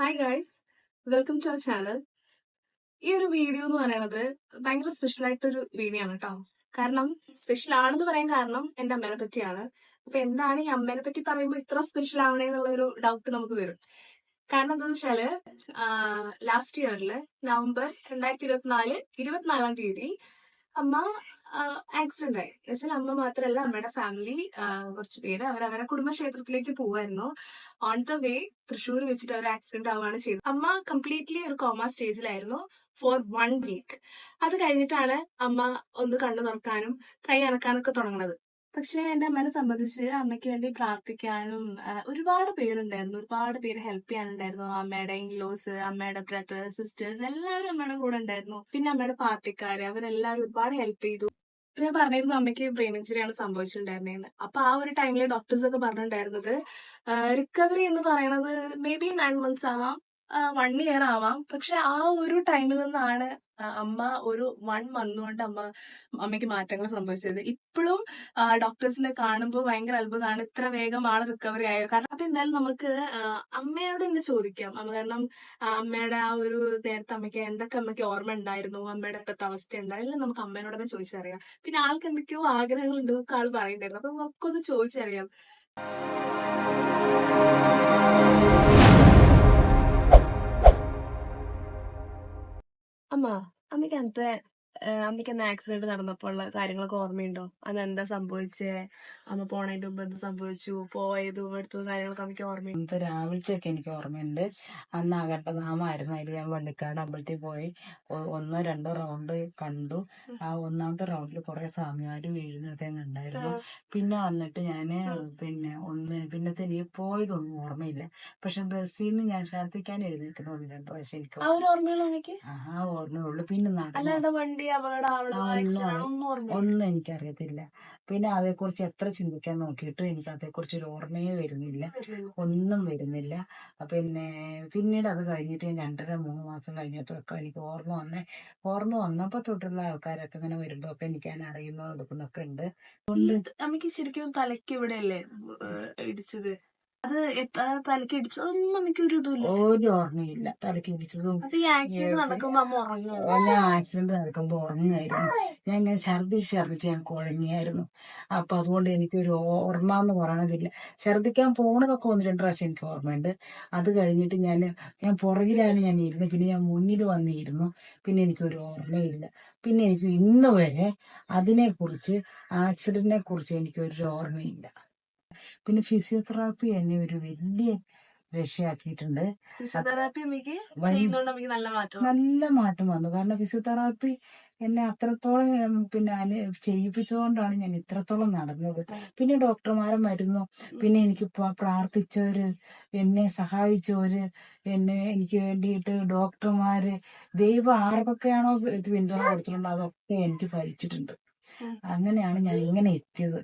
Hi guys welcome to our channel ഈ ഒരു video എന്ന് പറയുന്നത് ഭയങ്കര സ്പെഷ്യൽ ആയിട്ടൊരു വീഡിയോ ആണ് കേട്ടോ കാരണം സ്പെഷ്യൽ ആണെന്ന് പറയാൻ കാരണം എന്റെ അമ്മേനെ പറ്റിയാണ്. അപ്പൊ എന്താണ് ഈ അമ്മേനെ പറ്റി പറയുമ്പോൾ ഇത്ര സ്പെഷ്യൽ ആവണേ എന്നുള്ള ഒരു ഡൗട്ട് നമുക്ക് വരും. കാരണം എന്താന്ന് വെച്ചാൽ ലാസ്റ്റ് ഇയറിൽ നവംബർ രണ്ടായിരത്തി ഇരുപത്തിനാല് ഇരുപത്തിനാലാം തീയതി അമ്മ ആക്സിഡന്റ് ആയി. എന്നുവെച്ചാൽ അമ്മ മാത്രമല്ല അമ്മയുടെ ഫാമിലി കുറച്ച് പേര് അവർ അവരുടെ കുടുംബക്ഷേത്രത്തിലേക്ക് പോവായിരുന്നു. ഓൺ ദ വേ തൃശ്ശൂർ വെച്ചിട്ട് അവർ ആക്സിഡന്റ് ആവുകയാണ് ചെയ്തത്. അമ്മ കംപ്ലീറ്റ്ലി ഒരു കോമ സ്റ്റേജിലായിരുന്നു ഫോർ വൺ വീക്ക് അത് കഴിഞ്ഞിട്ടാണ് അമ്മ ഒന്ന് കണ്ണു തുറക്കാനും കൈ അനക്കാനൊക്കെ തുടങ്ങുന്നത് പക്ഷേ എന്റെ അമ്മനെ സംബന്ധിച്ച് അമ്മയ്ക്ക് വേണ്ടി പ്രാർത്ഥിക്കാനും ഒരുപാട് പേരുണ്ടായിരുന്നു. ഒരുപാട് പേര് ഹെൽപ്പ് ചെയ്യാനുണ്ടായിരുന്നു. അമ്മയുടെ ഇൻലോസ് അമ്മയുടെ ബ്രദേഴ്സ് സിസ്റ്റേഴ്സ് എല്ലാവരും അമ്മയുടെ കൂടെ ഉണ്ടായിരുന്നു. പിന്നെ അമ്മയുടെ പാർട്ടിക്കാര് അവരെല്ലാവരും ഒരുപാട് ഹെൽപ്പ് ചെയ്തു. ഞാൻ പറഞ്ഞിരുന്നു അമ്മയ്ക്ക് ബ്രെയിൻ ഇഞ്ചുറിയാണ് സംഭവിച്ചിട്ടുണ്ടായിരുന്നതെന്ന് അപ്പൊ ആ ഒരു ടൈമിൽ ഡോക്ടേഴ്സ് ഒക്കെ പറഞ്ഞിട്ടുണ്ടായിരുന്നത് റിക്കവറി എന്ന് പറയുന്നത് മേ ബി നയൻ മന്ത്സ് ആവാം വൺ ഇയർ ആവാം. പക്ഷെ ആ ഒരു ടൈമിൽ നിന്നാണ് അമ്മ ഒരു വൺ മന്ത് കൊണ്ട് അമ്മ അമ്മയ്ക്ക് മാറ്റങ്ങൾ സംഭവിച്ചത്. ഇപ്പോഴും ഡോക്ടേഴ്സിനെ കാണുമ്പോൾ ഭയങ്കര അത്ഭുതമാണ് ഇത്ര വേഗം ആൾ റിക്കവറി ആയോ? കാരണം അപ്പൊ എന്തായാലും നമുക്ക് അമ്മയോട് തന്നെ ചോദിക്കാം. അമ്മ കാരണം അമ്മയുടെ ആ ഒരു നേരത്തെ അമ്മയ്ക്ക് എന്തൊക്കെ അമ്മയ്ക്ക് ഓർമ്മ ഉണ്ടായിരുന്നു? അമ്മയുടെ ഇപ്പോഴത്തെ അവസ്ഥ എന്തായാലും നമുക്ക് അമ്മയോട് തന്നെ ചോദിച്ചറിയാം. പിന്നെ ആൾക്ക് എന്തൊക്കെയോ ആഗ്രഹങ്ങൾ ഉണ്ടെന്നൊക്കെ ആൾ പറയണ്ടായിരുന്നു അപ്പൊ မှာအမေရိကန်ဘက် അമ്മയ്ക്ക് അന്ന് ആക്സിഡന്റ് നടന്നപ്പോൾ ഉള്ള കാര്യങ്ങളൊക്കെ ഓർമ്മയുണ്ടോ? അന്ന് എന്താ സംഭവിച്ചേ? അമ്മ പോണതിന്റെ മുമ്പ് എന്ത് സംഭവിച്ചു? പോയതും എടുത്തതും കാര്യങ്ങളൊക്കെ അമ്മയ്ക്ക് ഓർമ്മയുണ്ട്. രാവിലത്തെ രാവിലത്തെയൊക്കെ എനിക്ക് ഓർമ്മയുണ്ട്. അന്ന് അകട്ടധാമായിരുന്നു അതിൽ ഞാൻ വള്ളിക്കാട് അമ്പലത്തിൽ പോയി. ഒ- ഒന്നോ രണ്ടോ റൗണ്ട് കണ്ടു. ആ ഒന്നാമത്തെ റൗണ്ടിൽ കുറെ സ്വാമിമാര് വീഴുന്നൊക്കെ ഉണ്ടായിരുന്നു പിന്നെ വന്നിട്ട് ഞാൻ പിന്നെ ഒന്ന് പിന്നത്തെ എനിക്ക് പോയതൊന്നും ഓർമ്മയില്ല. പക്ഷെ ബസ്സിൽ നിന്ന് ഞാൻ ഛർദ്ദിക്കാൻ എഴുന്നേൽക്കുന്ന ഒന്ന് രണ്ട് പ്രാവശ്യം എനിക്ക് ആ ഒരു ഓർമ്മയുള്ള അമ്മയ്ക്ക് ആ ഓർമ്മയുള്ളൂ. പിന്നെ നടന്നു. അല്ലാണ്ട് വണ്ടി ആ, ഒന്നും എനിക്കറിയത്തില്ല. പിന്നെ അതേക്കുറിച്ച് എത്ര ചിന്തിക്കാൻ നോക്കിയിട്ടും എനിക്ക് അതേക്കുറിച്ച് ഒരു ഓർമ്മയെ വരുന്നില്ല. ഒന്നും വരുന്നില്ല. പിന്നെ പിന്നീട് അത് കഴിഞ്ഞിട്ട് ഞാൻ രണ്ടര മൂന്ന് മാസം കഴിഞ്ഞപ്പോഴൊക്കെ എനിക്ക് ഓർമ്മ വന്നേ. ഓർമ്മ വന്നപ്പോ തൊട്ടുള്ള ആൾക്കാരൊക്കെ ഇങ്ങനെ വരുമ്പോ ഒക്കെ എനിക്ക് ഞാൻ അറിയുന്നോ എടുക്കുന്നൊക്കെ ഉണ്ട്. നമുക്ക് ശരിക്കും തലയ്ക്ക് ഇവിടെ അല്ലേ ഇടിച്ചത്? അത് തലക്ക് ഇടിച്ചതൊന്നും എനിക്ക് ഒരു ഇതുമില്ല. ഒരു ഓർമ്മയില്ല. തലക്ക് ഇടിച്ചതും നടക്കുമ്പോ അമ്മ ഞാൻ ആക്സിഡന്റ് നടക്കുമ്പോ ഉറങ്ങായിരുന്നു ഞാൻ ഇങ്ങനെ ഛർദിച്ച് ഛർദിച്ച് ഞാൻ കുഴങ്ങിയായിരുന്നു. അപ്പൊ അതുകൊണ്ട് എനിക്കൊരു ഓർമ്മ എന്ന് പറയണതില്ല. ഛർദിക്കാൻ പോണതൊക്കെ ഒന്ന് രണ്ട് പ്രാവശ്യം എനിക്ക് ഓർമ്മയുണ്ട്. അത് കഴിഞ്ഞിട്ട് ഞാൻ ഞാൻ പുറകിലാണ് ഞാൻ ഇരുന്നത് പിന്നെ ഞാൻ മുന്നിൽ വന്നിരുന്നു. പിന്നെ എനിക്കൊരു ഓർമ്മയില്ല. പിന്നെ എനിക്ക് ഇന്ന് വരെ അതിനെക്കുറിച്ച് ആക്സിഡന്റിനെ കുറിച്ച് എനിക്കൊരു ഓർമ്മയില്ല. പിന്നെ ഫിസിയോതെറാപ്പി എന്നെ ഒരു വലിയ രക്ഷയാക്കിയിട്ടുണ്ട്. ഫിസിയോതെറാപ്പി എനിക്ക് ചെയ്യുന്നോണ്ട് എനിക്ക് നല്ല മാറ്റം. നല്ല മാറ്റം വന്നു. കാരണം ഫിസിയോതെറാപ്പി എന്നെ അത്രത്തോളം പിന്നെ ചെയ്യിപ്പിച്ചുകൊണ്ടാണ് ഞാൻ ഇത്രത്തോളം നടന്നത്. പിന്നെ ഡോക്ടർമാരെ മരുന്നു പിന്നെ എനിക്ക് പ്രാർത്ഥിച്ചവര് എന്നെ സഹായിച്ചവര് എന്നെ എനിക്ക് വേണ്ടിയിട്ട് ഡോക്ടർമാര് ദൈവം ആർക്കൊക്കെയാണോ ഇത് പിന്തുണ കൊടുത്തിട്ടുണ്ടോ അതൊക്കെ എനിക്ക് ഭരിച്ചിട്ടുണ്ട്. അങ്ങനെയാണ് ഞാൻ ഇങ്ങനെ എത്തിയത്.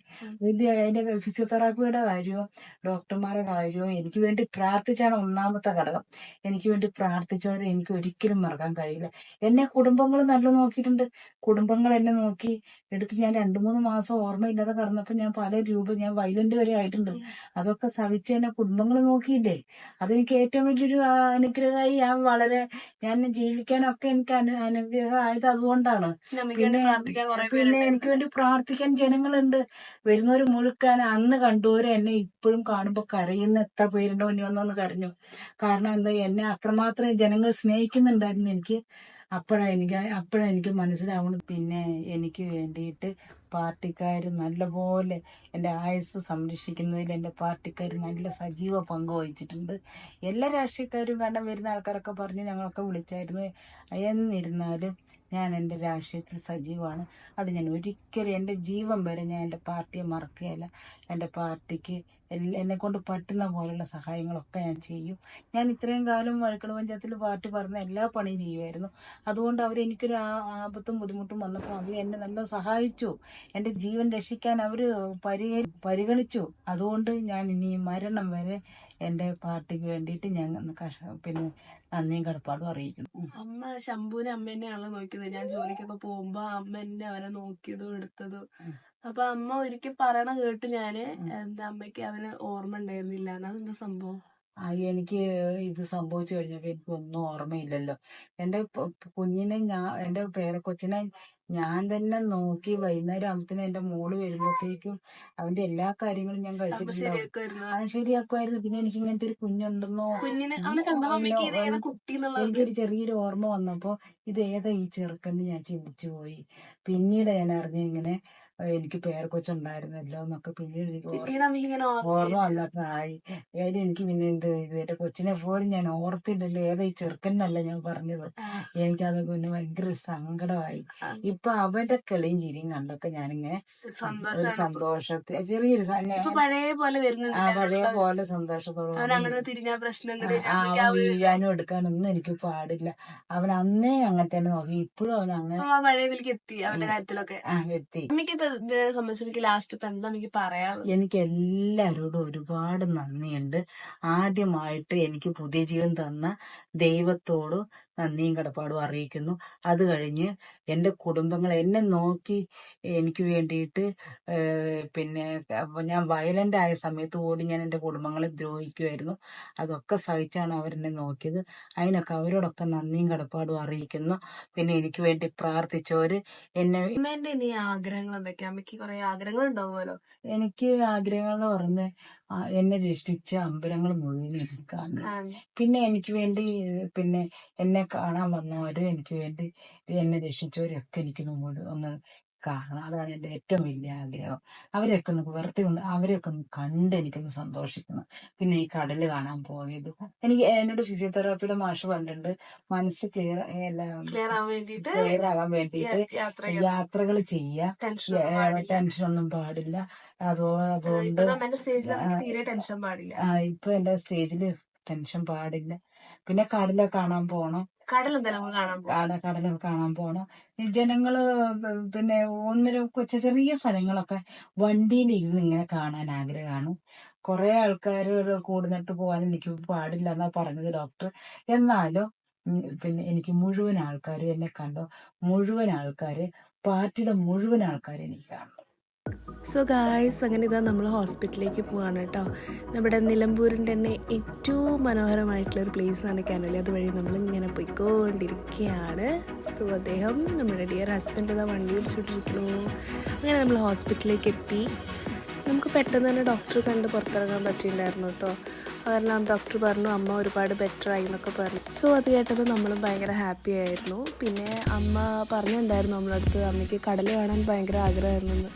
ഇത് അതിന്റെ ഫിസിയോതെറാപ്പിയുടെ കാര്യമോ ഡോക്ടർമാരുടെ കാര്യമോ എനിക്ക് വേണ്ടി പ്രാർത്ഥിച്ചാണ് ഒന്നാമത്തെ ഘടകം. എനിക്ക് വേണ്ടി പ്രാർത്ഥിച്ചവരെ എനിക്ക് ഒരിക്കലും മറക്കാൻ കഴിയില്ല. എന്നെ കുടുംബങ്ങൾ നല്ല നോക്കിയിട്ടുണ്ട്. കുടുംബങ്ങൾ എന്നെ നോക്കി എടുത്ത് ഞാൻ രണ്ടു മൂന്ന് മാസം ഓർമ്മയില്ലാതെ കടന്നപ്പോൾ ഞാൻ പല രൂപ ഞാൻ വൈലന്റ് വരെ ആയിട്ടുണ്ട്. അതൊക്കെ സഹിച്ച് എന്നെ കുടുംബങ്ങൾ നോക്കിയില്ലേ? അതെനിക്ക് ഏറ്റവും വലിയൊരു അനുഗ്രഹമായി ഞാൻ വളരെ ഞാൻ ജീവിക്കാനൊക്കെ എനിക്ക് അനു അനുഗ്രഹമായത് അതുകൊണ്ടാണ്. പിന്നെ പിന്നെ എനിക്ക് വേണ്ടി പ്രാർത്ഥിക്കാൻ ജനങ്ങളുണ്ട്. വരുന്നവർ മുഴുക്കാൻ അന്ന് കണ്ടവര് എന്നെ ഇപ്പോഴും കാണുമ്പോൾ കരയുന്ന എത്ര പേരുണ്ടോ ഇനി ഒന്നൊന്ന് കരഞ്ഞു. കാരണം എന്താ എന്നെ അത്രമാത്രം ജനങ്ങൾ സ്നേഹിക്കുന്നുണ്ടായിരുന്നു എനിക്ക്. അപ്പോഴാ എനിക്ക് അപ്പോഴാ എനിക്ക് മനസ്സിലാവണം പിന്നെ എനിക്ക് വേണ്ടിയിട്ട് പാർട്ടിക്കാർ നല്ലപോലെ എന്റെ ആയുസ് സംരക്ഷിക്കുന്നതിൽ എന്റെ പാർട്ടിക്കാർ നല്ല സജീവ പങ്ക് വഹിച്ചിട്ടുണ്ട്. എല്ലാ രാഷ്ട്രീയക്കാരും കാരണം വരുന്ന ആൾക്കാരൊക്കെ പറഞ്ഞു ഞങ്ങളൊക്കെ വിളിച്ചായിരുന്നു. എന്നിരുന്നാലും ഞാൻ എന്റെ രാഷ്ട്രീയത്തിൽ സജീവമാണ്. അത് ഞാൻ ഒരിക്കലും എന്റെ ജീവൻ വരെ ഞാൻ എന്റെ പാർട്ടിയെ മറക്കുകയില്ല. എന്റെ പാർട്ടിക്ക് എന്നെ കൊണ്ട് പറ്റുന്ന പോലുള്ള സഹായങ്ങളൊക്കെ ഞാൻ ചെയ്യും. ഞാൻ ഇത്രയും കാലം വഴക്കട് പഞ്ചായത്തിൽ പാർട്ടി പറഞ്ഞ എല്ലാ പണിയും ചെയ്യുമായിരുന്നു. അതുകൊണ്ട് അവർ എനിക്കൊരു ആ- ആപത്തും ബുദ്ധിമുട്ടും വന്നപ്പോൾ അവർ എന്നെ നല്ല സഹായിച്ചു. എന്റെ ജീവൻ രക്ഷിക്കാൻ അവർ പരിഹ പരിഗണിച്ചു. അതുകൊണ്ട് ഞാൻ ഇനി മരണം വരെ എന്റെ പാർട്ടിക്ക് വേണ്ടിയിട്ട് ഞാൻ കഷ പിന്നെ നന്ദിയും കടപ്പാടും അറിയിക്കുന്നു. അമ്മ ശംഭുവിനെ അമ്മേനെയാണല്ലോ നോക്കിയത്. ഞാൻ ജോലിക്കൊക്കെ പോകുമ്പോൾ അമ്മ എന്നെ അവനെ നോക്കിയതും എടുത്തതും. അപ്പൊ അമ്മ ഒരിക്കൽ പറയണ കേട്ട് ഞാൻ. എന്താ അമ്മയ്ക്ക് അവന് ഓർമ്മ ഉണ്ടായിരുന്നില്ല. അതെന്താ സംഭവം? ആ, എനിക്ക് ഇത് സംഭവിച്ചു കഴിഞ്ഞപ്പോ എനിക്ക് ഒന്നും ഓർമ്മയില്ലല്ലോ. എന്റെ കുഞ്ഞിനെ ഞാൻ എന്റെ പേരക്കൊച്ചിനെ ഞാൻ തന്നെ നോക്കി വൈകുന്നേരം ആകുമ്പത്തിന് എന്റെ മോൾ വരുമ്പോഴത്തേക്കും അവന്റെ എല്ലാ കാര്യങ്ങളും ഞാൻ കഴിച്ചിട്ടുണ്ടാവും. അത് ശരിയാക്കുമായിരുന്നു പിന്നെ എനിക്ക് ഇങ്ങനത്തെ ഒരു കുഞ്ഞുണ്ടെന്നോ? എനിക്കൊരു ചെറിയൊരു ഓർമ്മ വന്നപ്പോ ഇത് ഏതാ ഈ ചെറുക്കെന്ന് ഞാൻ ചിന്തിച്ചു പോയി. പിന്നീട് ഞാൻ അറിഞ്ഞ ഇങ്ങനെ ഏഹ് എനിക്ക് പേരക്കൊച്ചുണ്ടായിരുന്നല്ലോ എന്നൊക്കെ പിന്നീട് എനിക്ക് ഓർമ്മ പിന്നീട് അമ്മ ഇങ്ങനെ ഓർമ്മ ഓർമ്മ വന്നപ്പോ ആയി ഏതായാലും എനിക്ക് പിന്നെ എന്ത് ഇത് എന്റെ കൊച്ചിനെ പോലും ഞാൻ ഓർത്തില്ലല്ലോ. ഏതാ ഈ ചെറുക്കനല്ല ഞാൻ പറഞ്ഞത്. എനിക്കത് പിന്നെ ഭയങ്കര സങ്കടമായി. ഇപ്പൊ അവന്റെ കളിയും ചിരിയും കണ്ടൊക്കെ ഞാനിങ്ങനെ ഒരു സന്തോഷത്തിൽ സന്തോഷത്തെ ചെറിയൊരു പഴയ പോലെ ആ പഴയ പോലെ സന്തോഷത്തോടെ ആ, വീഴാനും എടുക്കാനൊന്നും എനിക്ക് പാടില്ല. അവൻ അന്നേ അങ്ങനെ തന്നെ നോക്കി. ഇപ്പോഴും അവൻ അങ്ങനെ എത്തി അവന്റെ കാര്യത്തിലൊക്കെ. എത്തി. ഇതിനെ സംബന്ധിച്ച് എനിക്ക് ലാസ്റ്റ് ഇപ്പൊ എന്താ എനിക്ക് പറയാം എനിക്ക് എല്ലാവരോടും ഒരുപാട് നന്ദിയുണ്ട്. ആദ്യമായിട്ട് എനിക്ക് പുതിയ ജീവൻ തന്ന ദൈവത്തോട് നന്ദിയും കടപ്പാടും അറിയിക്കുന്നു. അത് കഴിഞ്ഞ് എന്റെ കുടുംബങ്ങൾ എന്നെ നോക്കി എനിക്ക് വേണ്ടിയിട്ട് പിന്നെ ഞാൻ വയലന്റ് ആയ സമയത്ത് കൂടി ഞാൻ എന്റെ കുടുംബങ്ങളെ ദ്രോഹിക്കുമായിരുന്നു അതൊക്കെ സഹിച്ചാണ് അവരെന്നെ നോക്കിയത്. അതിനൊക്കെ അവരോടൊക്കെ നന്ദിയും കടപ്പാടും അറിയിക്കുന്നു. പിന്നെ എനിക്ക് വേണ്ടി പ്രാർത്ഥിച്ചവര് എന്നെ അമ്മേന്റെ ഇനി ആഗ്രഹങ്ങൾ എന്തൊക്കെയാ? അമ്മയ്ക്ക് കുറെ ആഗ്രഹങ്ങൾ ഉണ്ടാവുമല്ലോ എനിക്ക് ആഗ്രഹങ്ങൾ എന്ന് പറഞ്ഞ എന്നെ രക്ഷിച്ച അമ്പലങ്ങൾ മുഴുവൻ എനിക്ക് കാണണം കാണണം. പിന്നെ എനിക്ക് വേണ്ടി പിന്നെ എന്നെ കാണാൻ വന്നവരും എനിക്ക് വേണ്ടി എന്നെ രക്ഷിച്ചവരൊക്കെ എനിക്ക് ഒന്ന് കാണണം അതാണ് എന്റെ ഏറ്റവും വലിയ ആഗ്രഹം. അവരെയൊക്കെ ഒന്ന് വെറുതെ ഒന്ന് അവരെയൊക്കെ ഒന്ന് കണ്ട് എനിക്കൊന്ന് സന്തോഷിക്കണം. പിന്നെ ഈ കടൽ കാണാൻ പോയത്. എനിക്ക് എന്നോട് ഫിസിയോതെറാപ്പിയുടെ മാഷ് പറഞ്ഞിട്ടുണ്ട്. മനസ്സ് ക്ലിയർ ക്ലിയർ ആകാൻ വേണ്ടിയിട്ട് യാത്രകൾ. ചെയ്യുക ടെൻഷൻ ഒന്നും പാടില്ല. അതുകൊണ്ട് ഇപ്പൊ സ്റ്റേജിൽ എന്റെ സ്റ്റേജിൽ ടെൻഷൻ പാടില്ല. പിന്നെ കടല കാണാൻ പോണം. കടൽ കാണാൻ കടലൊക്കെ കാണാൻ ഈ ജനങ്ങൾ പിന്നെ ഒന്നര കൊച്ചു ചെറിയ സ്ഥലങ്ങളൊക്കെ വണ്ടിയിൽ ഇരുന്ന് ഇങ്ങനെ കാണാൻ ആഗ്രഹമാണ് കുറെ ആൾക്കാർ കൂടുന്നിട്ട് പോകാൻ എനിക്ക് പാടില്ല എന്നാ പറഞ്ഞത് ഡോക്ടർ. എന്നാലും പിന്നെ എനിക്ക് മുഴുവൻ ആൾക്കാരും എന്നെ കണ്ടോ? മുഴുവൻ ആൾക്കാര് പാർട്ടിയുടെ മുഴുവൻ ആൾക്കാരെ എനിക്ക് കാണണം. സോ ഗായ്സ് അങ്ങനെ ഇതാ നമ്മൾ ഹോസ്പിറ്റലിലേക്ക് പോവാണ് കേട്ടോ നമ്മുടെ നിലമ്പൂരിന്റെ തന്നെ ഏറ്റവും മനോഹരമായിട്ടുള്ളൊരു പ്ലേസാണ് കാനലി. അതുവഴി നമ്മൾ ഇങ്ങനെ പോയിക്കൊണ്ടിരിക്കുകയാണ് സോ അദ്ദേഹം നമ്മുടെ ഡിയർ ഹസ്ബൻഡ് ഇതാ വണ്ടി പിടിച്ചിട്ടിരിക്കുന്നു അങ്ങനെ നമ്മൾ ഹോസ്പിറ്റലിലേക്ക് എത്തി. നമുക്ക് പെട്ടെന്ന് തന്നെ ഡോക്ടറെ കണ്ട് പുറത്തിറങ്ങാൻ പറ്റിയിട്ടുണ്ടായിരുന്നു കേട്ടോ കാരണം ഡോക്ടർ പറഞ്ഞു അമ്മ ഒരുപാട് ബെറ്റർ ആയി എന്നൊക്കെ പറഞ്ഞു. സോ അത് കേട്ടപ്പോൾ നമ്മളും ഭയങ്കര ഹാപ്പി ആയിരുന്നു. പിന്നെ അമ്മ പറഞ്ഞിട്ടുണ്ടായിരുന്നു നമ്മളടുത്ത് അമ്മയ്ക്ക് കടൽ കാണാൻ ഭയങ്കര ആഗ്രഹമായിരുന്നു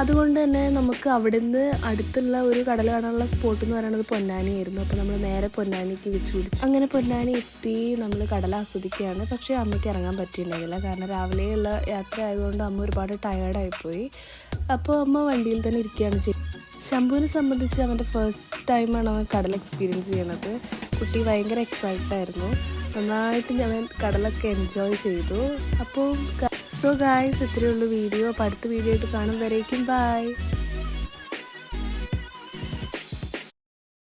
അതുകൊണ്ട് തന്നെ നമുക്ക് അവിടുന്ന് അടുത്തുള്ള ഒരു കടൽ കാണാനുള്ള സ്പോട്ട് എന്ന് പറയുന്നത് പൊന്നാനി ആയിരുന്നു അപ്പോൾ നമ്മൾ നേരെ പൊന്നാനിക്ക് വെച്ച് പിടിച്ചു അങ്ങനെ പൊന്നാനി എത്തി നമ്മൾ കടൽ ആസ്വദിക്കുകയാണ്. പക്ഷേ അമ്മയ്ക്ക് ഇറങ്ങാൻ പറ്റിയിട്ടുണ്ടായില്ല കാരണം രാവിലെയുള്ള യാത്ര ആയതുകൊണ്ട് അമ്മ ഒരുപാട് ടയേർഡായിപ്പോയി അപ്പോൾ അമ്മ വണ്ടിയിൽ തന്നെ ഇരിക്കുകയാണ് ചെയ്യുന്നത് ശംഭുവിനെ സംബന്ധിച്ച് അവന്റെ ഫസ്റ്റ് ടൈമാണ് അവൻ കടൽ എക്സ്പീരിയൻസ് ചെയ്യുന്നത്. കുട്ടി ഭയങ്കര എക്സൈറ്റഡ് ആയിരുന്നു. നന്നായിട്ട് ഞാൻ കടലൊക്കെ എൻജോയ് ചെയ്തു. അപ്പോൾ സോ ഗായ്സ് ഇത്രയേ ഉള്ളൂ വീഡിയോ. അപ്പോൾ അടുത്ത വീഡിയോ ആയിട്ട് കാണും. വരേക്കും ബൈ